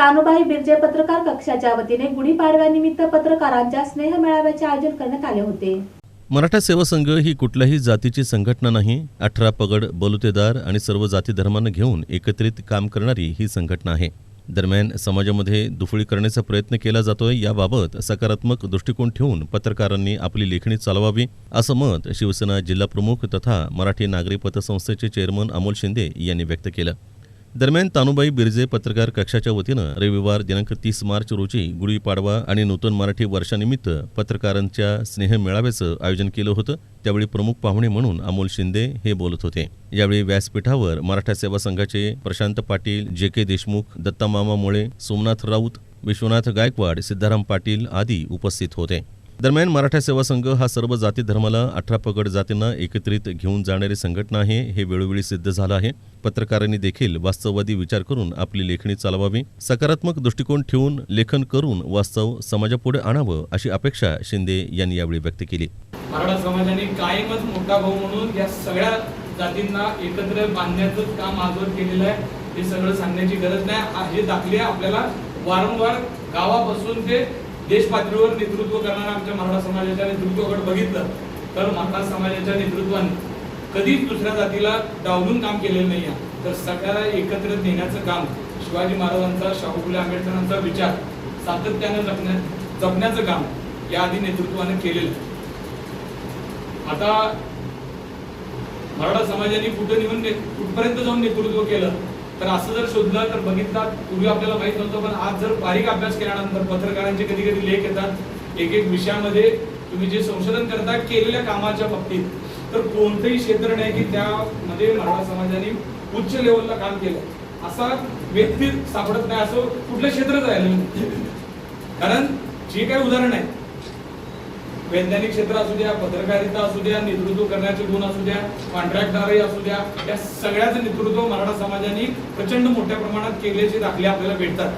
कानुबाई बिर्जे पत्रकार कक्षाच्या वतीने गुढीपाडव्यानिमित्त पत्रकारांच्या स्नेह मेळाव्याचे आयोजन करण्यात आले होते. मराठा सेवा संघ ही कुठल्याही जातीची संघटना नाही. अठरा पगड बलुतेदार आणि सर्व जाती धर्मांना घेऊन एकत्रित काम करणारी ही संघटना आहे. दरम्यान समाजामध्ये दुफळी करण्याचा प्रयत्न केला जातोय याबाबत सकारात्मक दृष्टिकोन ठेवून पत्रकारांनी आपली लेखणी चालवावी असं मत शिवसेना जिल्हाप्रमुख तथा मराठी नागरी पतसंस्थेचे चेअरमन अमोल शिंदे यांनी व्यक्त केलं. दरम्यान तानुबाई बिर्जे पत्रकार कक्षाच्या वतीनं रविवार दिनांक तीस मार्च रोजी गुढीपाडवा आणि नूतन मराठी वर्षानिमित्त पत्रकारांच्या स्नेह मेळाव्याचं आयोजन केलं होतं. त्यावेळी प्रमुख पाहुणे म्हणून अमोल शिंदे हे बोलत होते. यावेळी व्यासपीठावर मराठा सेवा संघाचे प्रशांत पाटील जे के देशमुख दत्तामामा मुळे सोमनाथ राऊत विश्वनाथ गायकवाड सिद्धाराम पाटील आदी उपस्थित होते. दरम्यान मराठा सेवा संघ हा सर्व जाती धर्माला अठरा पगड जातींना एकत्रित घेऊन जाणारी संघटना आहे हे वेळोवेळी सिद्ध झालं आहे. पत्रकारांनी देखील वास्तववादी विचार करून आपली लेखणी चालवावी सकारात्मक दृष्टिकोन ठेवून लेखन करून वास्तव समाजापुढे आणावं अशी अपेक्षा शिंदे यांनी यावेळी व्यक्त केली. मराठा समाजाने कायमच मोठा भाऊ म्हणून या सगळ्या जातींना एकत्र बांधण्याचं काम आजवर केलेलं आहे. हे सगळं सांगण्याची गरज नाही. हे दाखले आपल्याला वारंवार गावापासून ते देश पातळीवर नेतृत्व करणारा आमच्या मराठा समाजाच्या नेतृत्वाकडे बघितलं तर मराठा समाजाच्या नेतृत्वाने कधीच दुसऱ्या जातीला डावलून काम केलेलं नाही आहे. तर सगळ्याला एकत्र नेण्याचं काम शिवाजी महाराजांचा शाहू फुले आंबेडकरांचा विचार सातत्यानं जपण्या जपण्याचं काम या आधी नेतृत्वाने केलेलं आता मराठा समाजाने कुठं निघून कुठपर्यंत जाऊन नेतृत्व केलं? तर असं जर शोधलं तर बघितलं पूर्वी आपल्याला माहीत नव्हतं पण आज जर बारीक अभ्यास केल्यानंतर पत्रकारांचे कधी कधी लेख येतात एक एक विषयामध्ये तुम्ही जे संशोधन करता केलेल्या कामाच्या बाबतीत तर कोणतंही क्षेत्र नाही की त्यामध्ये मराठा समाजाने उच्च लेवलला काम केलं असा व्यक्ती सापडत नाही असं कुठलं क्षेत्रच राहिलं कारण जे काही उदाहरण आहे वैज्ञानिक क्षेत्र असू द्या पत्रकारिता असू द्या नेतृत्व करण्याचे गुण असू द्या कॉन्ट्रॅक्टदारही असू द्या या सगळ्याचं नेतृत्व मराठा समाजाने प्रचंड मोठ्या प्रमाणात केल्याचे दाखले आपल्याला भेटतात.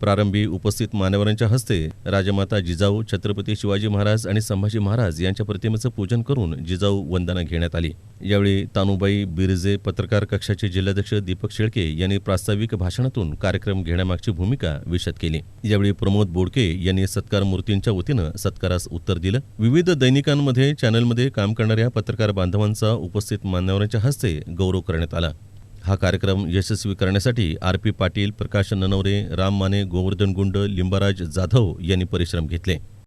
प्रारंभी उपस्थित मान्यवरांच्या हस्ते राजमाता जिजाऊ छत्रपती शिवाजी महाराज आणि संभाजी महाराज यांच्या प्रतिमेचं पूजन करून जिजाऊ वंदना घेण्यात आली. यावेळी तानुबाई बिरजे पत्रकार कक्षाचे जिल्हाध्यक्ष दीपक शेळके यांनी प्रास्ताविक भाषणातून कार्यक्रम घेण्यामागची भूमिका विशद केली. यावेळी प्रमोद बोडके यांनी सत्कार मूर्तींच्या वतीनं सत्कारास उत्तर दिलं. विविध दैनिकांमध्ये चॅनलमध्ये काम करणाऱ्या पत्रकार बांधवांचा उपस्थित मान्यवरांच्या हस्ते गौरव करण्यात आला. हा कार्यक्रम यशस्वी करण्यासाठी आर पी पाटील प्रकाश ननवरे राम माने गोवर्धन गुंड लिंबाराज जाधव यांनी परिश्रम घेतले.